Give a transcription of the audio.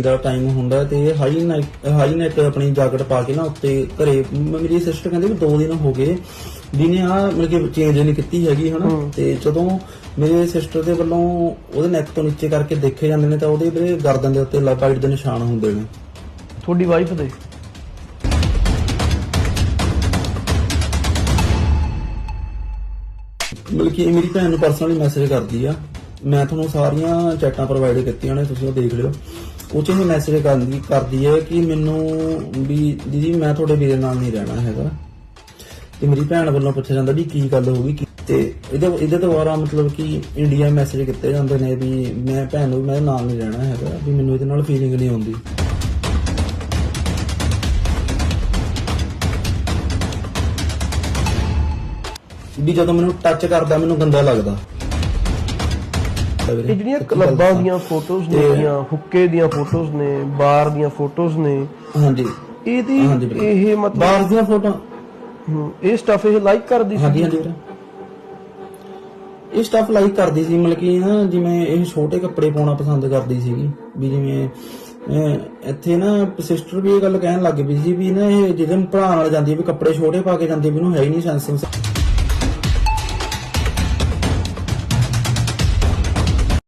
ਦਾ time ਹੁੰਦਾ ਤੇ high neck high neck ਆਪਣੀ ਜਾਕਟ ਪਾ ਕੇ ਨਾ ਉੱਤੇ ਘਰੇ ਮ- ਮੇਰੀ ਸਿਸਟਰ ਕਹਿੰਦੇ ਵੀ 2 ਦਿਨ ਹੋ ਗਏ ਵੀ ਨੇ ਆ ਮਤਲਬ ਕਿ ਚੇਂਜ ਨਹੀਂ ਕੀਤੀ ਹੈਗੀ ਹਨਾ? ਤੇ ਜਦੋਂ ਮੇਰੇ ਸਿਸਟਰ ਦੇ ਵੱਲੋਂ ਉਹਦੇ ਨੈਕ ਤੋਂ ਨੀਚੇ ਕਰਕੇ ਦੇਖੇ ਜਾਂਦੇ ਨੇ ਤਾਂ ਉਹਦੇ ਵੀਰੇ ਗਰਦਨ ਦੇ ਉੱਤੇ ਲਾਈਟ ਦੇ ਨਿਸ਼ਾਨ ਹੁੰਦੇ ਨੇ। ਤੁਹਾਡੀ ਵਾਈਫ ਦੇ? ਮਤਲਬ ਕਿ ਇਹ ਮੇਰੀ ਭੈਣ ਨੂੰ ਪਰਸਨਲੀ ਮੈਸੇਜ ਕਰਦੀ ਆ। ਮੈਂ ਤੁਹਾਨੂੰ ਸਾਰੀਆਂ ਚੈਟਾਂ ਪ੍ਰੋਵਾਈਡ ਕੀਤੀਆਂ ਨੇ, ਤੁਸੀਂ ਉਹ ਦੇਖ ਲਿਓ। ਉਹ ਚ ਇਹ ਮੈਸੇਜ ਕਰਦੀ ਕਰਦੀ ਹੈ ਕਿ ਮੈਨੂੰ ਵੀ, ਦੀਦੀ ਮੈਂ ਤੁਹਾਡੇ ਵੀਰੇ ਨਾਲ ਨਹੀਂ ਰਹਿਣਾ ਹੈਗਾ। ਤੇ ਮੇਰੀ ਭੈਣ ਵੱਲੋਂ ਪੁੱਛਿਆ ਜਾਂਦਾ ਵੀ ਕੀ ਗੱਲ ਹੋ ਗਈ ਤੇ ਇਹਦੇ ਇਹਦੇ ਦੁਆਰਾ ਮਤਲਬ ਕਿ ਇੰਡੀਆ ਮੈਸੇਜ ਕੀਤੇ ਜਾਂਦੇ ਨੇ ਵੀ ਮੈਂ ਭੈਣ ਨੂੰ, ਮੈਂ ਨਾਲ ਨਹੀਂ ਰਹਿਣਾ ਹੈਗਾ, ਵੀ ਮੈਨੂੰ ਇਹਦੇ ਨਾਲ ਫੀਲਿੰਗ ਨਹੀਂ ਆਉਂਦੀ। ਵੀ ਜਦੋਂ ਮੈਨੂੰ ਟੱਚ ਕਰਦਾ, ਮੈਨੂੰ ਗੰਦਾ ਲੱਗਦਾ। ਇਹ ਜਿਹੜੀਆਂ ਕਲੱਬਾਂ ਦੀਆਂ ਫੋਟੋਜ਼ ਨੇ ਜਾਂ ਹੁੱਕੇ ਦੀਆਂ ਫੋਟੋਜ਼ ਨੇ ਬਾਰ ਦੀਆਂ ਫੋਟੋਜ਼ ਨੇ ਹਾਂਜੀ। ਇਹਦੀ। ਇਹ ਮਤਲਬ ਬਾਹਰ ਦੀਆਂ ਫੋਟੋ ਹਮ, ਇਹ ਸਟਫ ਇਹ ਲਾਈਕ ਕਰਦੀ ਸੀ। ਹਾਂਜੀ ਹਾਂਜੀ ਇਹ ਸਟਫ ਲਾਈਕ ਕਰਦੀ ਸੀ ਮਤਲਬ ਕਿ ਨਾ ਜਿਵੇਂ ਇਹ ਛੋਟੇ ਕੱਪੜੇ ਪਾਉਣਾ ਪਸੰਦ ਕਰਦੀ ਸੀਗੀ ਵੀ ਜਿਵੇਂ ਇੱਥੇ ਨਾ ਸਿਸਟਰ ਵੀ ਇਹ ਗੱਲ ਕਹਿਣ ਲੱਗ ਪਈ ਸੀ ਵੀ ਨਾ ਇਹ ਜਿਹਦੇ ਭਰਾ ਨਾਲ ਜਾਂਦੀ ਵੀ ਕੱਪੜੇ ਛੋਟੇ ਪਾ ਕੇ ਜਾਂਦੀ ਇਹਨੂੰ ਹੈ ਹੀ ਨਹੀਂ ਸੈਂਸਿੰਗ